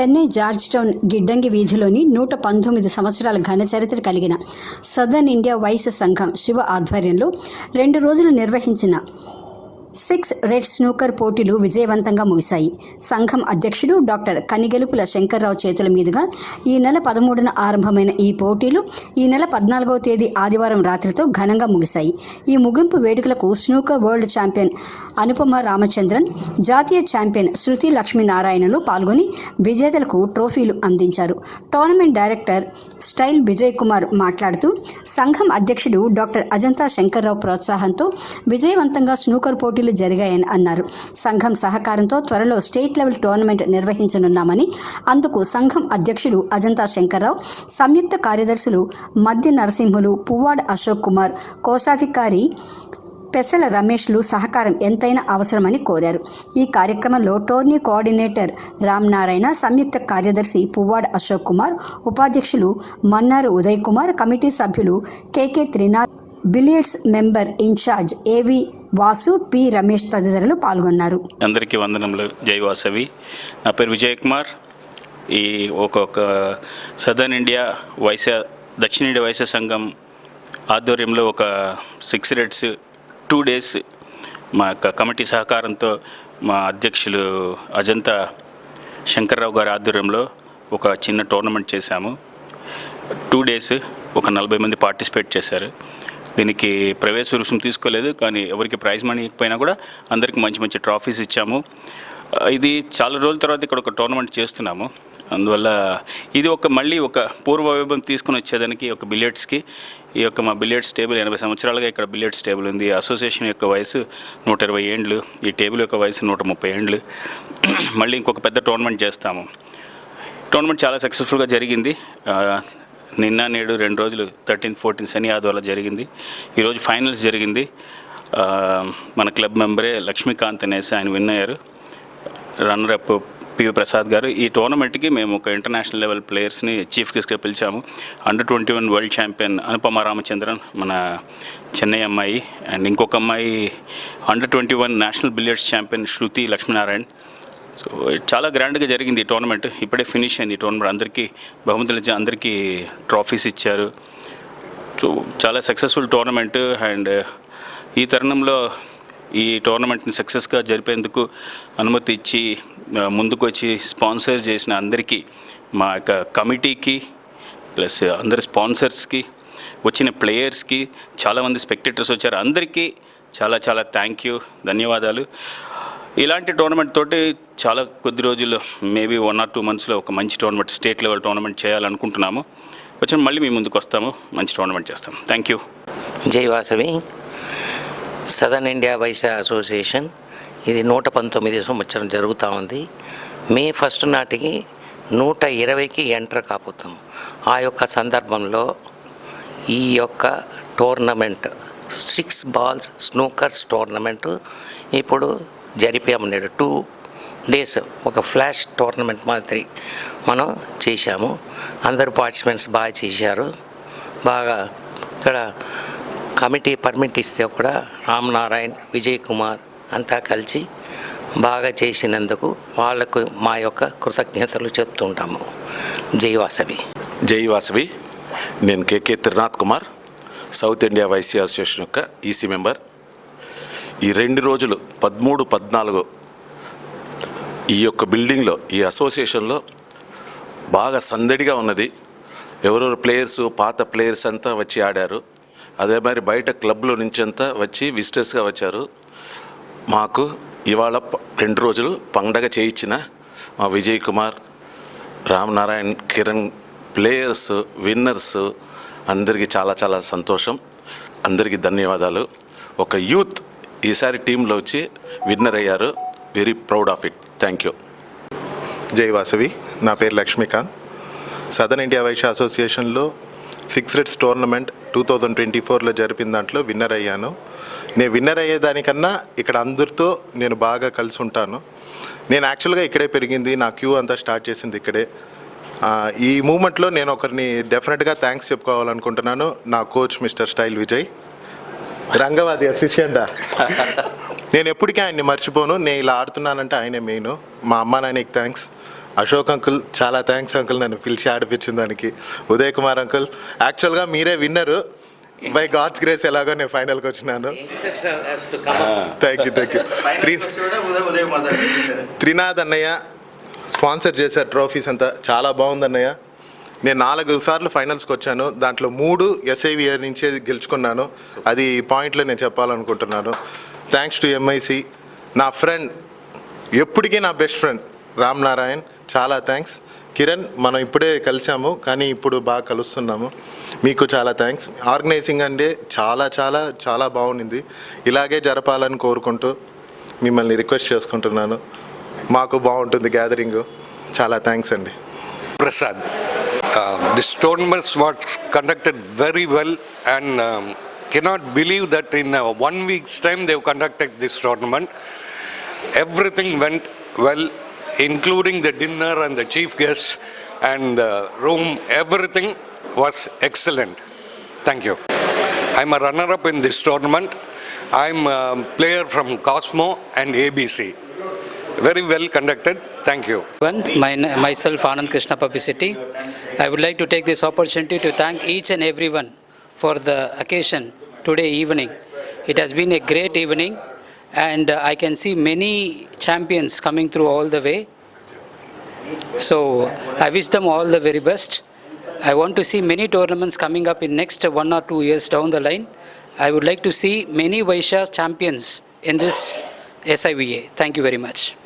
Chennai George town గిడ్డంగి వీధిలోని నూట పంతొమ్మిది సంవత్సరాల ఘన చరిత్ర కలిగిన సదర్న్ ఇండియా వైస్ సంఘం శివ ఆధ్వర్యంలో రెండు రోజులు నిర్వహించిన సిక్స్ రెడ్ స్నూకర్ పోటీలు విజయవంతంగా ముగిశాయి. సంఘం అధ్యక్షుడు డాక్టర్ కనిగెలుపుల శంకర్రావు చేతుల మీదుగా ఈ నెల పదమూడున ఆరంభమైన ఈ పోటీలు ఈ నెల పద్నాలుగవ తేదీ ఆదివారం రాత్రితో ఘనంగా ముగిశాయి. ఈ ముగింపు వేడుకలకు snooker world champion Anupama Ramachandran జాతీయ ఛాంపియన్ శృతి లక్ష్మీనారాయణలు పాల్గొని విజేతలకు ట్రోఫీలు అందించారు. Tournament director style Vijay Kumar మాట్లాడుతూ సంఘం అధ్యక్షుడు డాక్టర్ అజంతా శంకర్రావు ప్రోత్సాహంతో విజయవంతంగా స్నూకర్ పోటీ పోటీలు జరిగాయని అన్నారు. సంఘం సహకారంతో త్వరలో స్టేట్ లెవెల్ టోర్నమెంట్ నిర్వహించనున్నామని అందుకు సంఘం అధ్యక్షులు అజంతా శంకర్రావు సంయుక్త కార్యదర్శులు మధ్య నరసింహులు పువ్వాడ అశోక్ కుమార్ కోశాధికారి పెసల రమేష్లు సహకారం ఎంతైనా అవసరమని కోరారు. ఈ కార్యక్రమంలో టోర్నీ కోఆర్డినేటర్ రామ్ నారాయణ సంయుక్త కార్యదర్శి పువ్వాడ అశోక్ కుమార్ ఉపాధ్యక్షులు మన్నారు ఉదయ్ కుమార్ కమిటీ సభ్యులు KK Trinath billiards member in charge AV? Vasu P. Ramesh తదితరులు పాల్గొన్నారు. అందరికీ వందనములు. జై వాసవి. నా పేరు విజయ్ కుమార్. ఈ ఒక్కొక్క సదర్న్ ఇండియా వైశ్య దక్షిణ ఇండియా వైశ్య సంఘం ఆధ్వర్యంలో ఒక సిక్స్ రేట్స్ టూ డేస్ మా యొక్క కమిటీ సహకారంతో మా అధ్యక్షులు అజంతా శంకర్రావు గారి ఆధ్వర్యంలో ఒక చిన్న టోర్నమెంట్ చేశాము. టూ డేస్ ఒక నలభై మంది పార్టిసిపేట్ చేశారు. దీనికి ప్రవేశ రుసుం తీసుకోలేదు కానీ ఎవరికి ప్రైజ్ మనీ ఇకపోయినా కూడా అందరికి మంచి మంచి ట్రాఫీస్ ఇచ్చాము. ఇది చాలా రోజుల తర్వాత ఇక్కడ ఒక టోర్నమెంట్ చేస్తున్నాము. అందువల్ల ఇది ఒక మళ్ళీ ఒక పూర్వ వైభవం తీసుకుని వచ్చేదానికి ఒక బిలియట్స్కి ఈ యొక్క మా బిలియట్స్ టేబుల్ ఎనభై సంవత్సరాలుగా ఇక్కడ బిలియట్స్ టేబుల్ ఉంది. అసోసియేషన్ యొక్క వయసు నూట ఇరవై ఏండ్లు ఈ టేబుల్ యొక్క వయసు నూట ముప్పై ఏండ్లు. మళ్ళీ ఇంకొక పెద్ద టోర్నమెంట్ చేస్తాము. టోర్నమెంట్ చాలా సక్సెస్ఫుల్గా జరిగింది. నిన్న నేడు రెండు రోజులు థర్టీన్ ఫోర్టీన్ శని ఆదివారం జరిగింది. ఈరోజు ఫైనల్స్ జరిగింది. మన క్లబ్ మెంబరే లక్ష్మీకాంత్ అనేసి ఆయన విన్ అయ్యారు. రన్నర్ అప్ పివి ప్రసాద్ గారు. ఈ టోర్నమెంట్కి మేము ఒక ఇంటర్నేషనల్ లెవెల్ ప్లేయర్స్ని చీఫ్ గెస్ట్గా పిలిచాము. Under twenty one world champion Anupama Ramachandran మన చెన్నై అమ్మాయి. అండ్ ఇంకొక అమ్మాయి under twenty one national billiards champion Shruti Lakshminarayan. So చాలా గ్రాండ్గా జరిగింది ఈ టోర్నమెంట్. ఇప్పుడే ఫినిష్ అయింది ఈ టోర్నమెంట్. అందరికీ బహుమతులు అందరికీ ట్రాఫీస్ ఇచ్చారు. సో చాలా సక్సెస్ఫుల్ టోర్నమెంట్ అండ్ ఈ తరుణంలో ఈ టోర్నమెంట్ని సక్సెస్గా జరిపేందుకు అనుమతి ఇచ్చి ముందుకు వచ్చి స్పాన్సర్ చేసిన అందరికీ మా యొక్క కమిటీకి ప్లస్ అందరి స్పాన్సర్స్కి వచ్చిన ప్లేయర్స్కి చాలామంది స్పెక్టేటర్స్ వచ్చారు. అందరికీ చాలా చాలా థ్యాంక్ యూ ధన్యవాదాలు. ఇలాంటి టోర్నమెంట్ తోటి చాలా కొద్ది రోజుల్లో మేబీ వన్ ఆర్ టూ మంత్స్లో ఒక మంచి టోర్నమెంట్ స్టేట్ లెవెల్ టోర్నమెంట్ చేయాలనుకుంటున్నాము. వచ్చిన మళ్ళీ మీ ముందుకు వస్తాము. మంచి టోర్నమెంట్ చేస్తాం. థ్యాంక్ యూ జై Vasavi. Southern India Vysya association. ఇది నూట పంతొమ్మిది సంవత్సరం జరుగుతూ ఉంది. మే ఫస్ట్ నాటికి నూట ఇరవైకి ఎంటర్ కాపోతాం ఆ యొక్క సందర్భంలో ఈ యొక్క tournament six balls snookers tournament. ఇప్పుడు జరిపాము నేడు టూ డేస్ ఒక ఫ్లాష్ టోర్నమెంట్ మాదిరి మనం చేశాము. అందరు పార్టిసిపెంట్స్ బాగా చేశారు. బాగా ఇక్కడ కమిటీ పర్మిట్ ఇస్తే కూడా రామ్ నారాయణ్ విజయ్ కుమార్ అంతా కలిసి బాగా చేసినందుకు వాళ్ళకు మా యొక్క కృతజ్ఞతలు చెప్తుంటాము. జై వాసవి. జై వాసవి. నేను KK Trinath Kumar south India Vysya association యొక్క ఈసీ మెంబర్. ఈ రెండు రోజులు పదమూడు పద్నాలుగు ఈ యొక్క బిల్డింగ్లో ఈ అసోసియేషన్లో బాగా సందడిగా ఉన్నది. ఎవరెవరు ప్లేయర్స్ పాత ప్లేయర్స్ అంతా వచ్చి ఆడారు. అదే మరి బయట క్లబ్లో నుంచి అంతా వచ్చి విజిటర్స్గా వచ్చారు. మాకు ఇవాళ రెండు రోజులు పండగ చేయించిన మా విజయ్ కుమార్ రామనారాయణ్ కిరణ్ ప్లేయర్స్ విన్నర్స్ అందరికీ చాలా చాలా సంతోషం. అందరికీ ధన్యవాదాలు. ఒక యూత్ ఈసారి టీంలో వచ్చి విన్నర్ అయ్యారు. Very proud of it thank you జై వాసవి. నా పేరు లక్ష్మీకాంత్. సదర్న్ ఇండియా వైశ్య అసోసియేషన్లో six reds tournament two thousand twenty ఫోర్లో జరిపిన దాంట్లో విన్నర్ అయ్యాను. నేను విన్నర్ అయ్యేదానికన్నా ఇక్కడ అందరితో నేను బాగా కలిసి ఉంటాను. నేను యాక్చువల్గా ఇక్కడే పెరిగింది. నా క్యూ అంతా స్టార్ట్ చేసింది ఇక్కడే. ఈ మూమెంట్లో నేను ఒకరిని డెఫినెట్గా థ్యాంక్స్ చెప్పుకోవాలనుకుంటున్నాను. నా coach mister style Vijay Rangavadi అసిస్టెంటా నేను ఎప్పటికీ ఆయన్ని మర్చిపోను. నేను ఇలా ఆడుతున్నానంటే ఆయనే మెయిన్ మా అమ్మ నాన్నకి థ్యాంక్స్ అశోక్ అంకుల్ చాలా థ్యాంక్స్ అంకుల్ నన్ను పిలిచి ఆడిపించిన దానికి. ఉదయ్ కుమార్ అంకుల్ యాక్చువల్గా మీరే విన్నరు. బై గాడ్స్ గ్రేస్ ఎలాగో నేను ఫైనల్కి వచ్చినాను. Thank you thank you three Trinath అన్నయ్య స్పాన్సర్ చేశారు ట్రోఫీస్ అంతా. చాలా బాగుంది అన్నయ్య. నేను నాలుగు సార్లు ఫైనల్స్కి వచ్చాను. దాంట్లో మూడు ఎస్ఐవిఆర్ నుంచే గెలుచుకున్నాను. అది పాయింట్లో నేను చెప్పాలనుకుంటున్నాను. థ్యాంక్స్ టు ఎంఐసి నా ఫ్రెండ్ ఎప్పటికీ నా బెస్ట్ ఫ్రెండ్ రామ్ నారాయణ్. చాలా థ్యాంక్స్ కిరణ్ మనం ఇప్పుడే కలిసాము కానీ ఇప్పుడు బాగా కలుస్తున్నాము. మీకు చాలా థ్యాంక్స్ ఆర్గనైజింగ్ అంటే చాలా చాలా చాలా బాగుండింది. ఇలాగే జరపాలని కోరుకుంటూ మిమ్మల్ని రిక్వెస్ట్ చేసుకుంటున్నాను. మాకు బాగుంటుంది గ్యాదరింగ్ చాలా థ్యాంక్స్ అండి. Prasad. Uh, This tournament was conducted very well and um, cannot believe that in uh, one week's time they've conducted this tournament. Everything went well, including the dinner and the chief guest and the room, everything was excellent. Thank you. I'm a runner-up in this tournament. I'm a player from Cosmo and ABC. Very well conducted. Thank you. One, my, myself Anand Krishna Publicity. I would like to take this opportunity to thank each and everyone for the occasion today evening. It has been a great evening and I can see many champions coming through all the way. So I wish them all the very best. I want to see many tournaments coming up in next one or two years down the line. I would like to see many Vaishya champions in this SIVA. Thank you very much.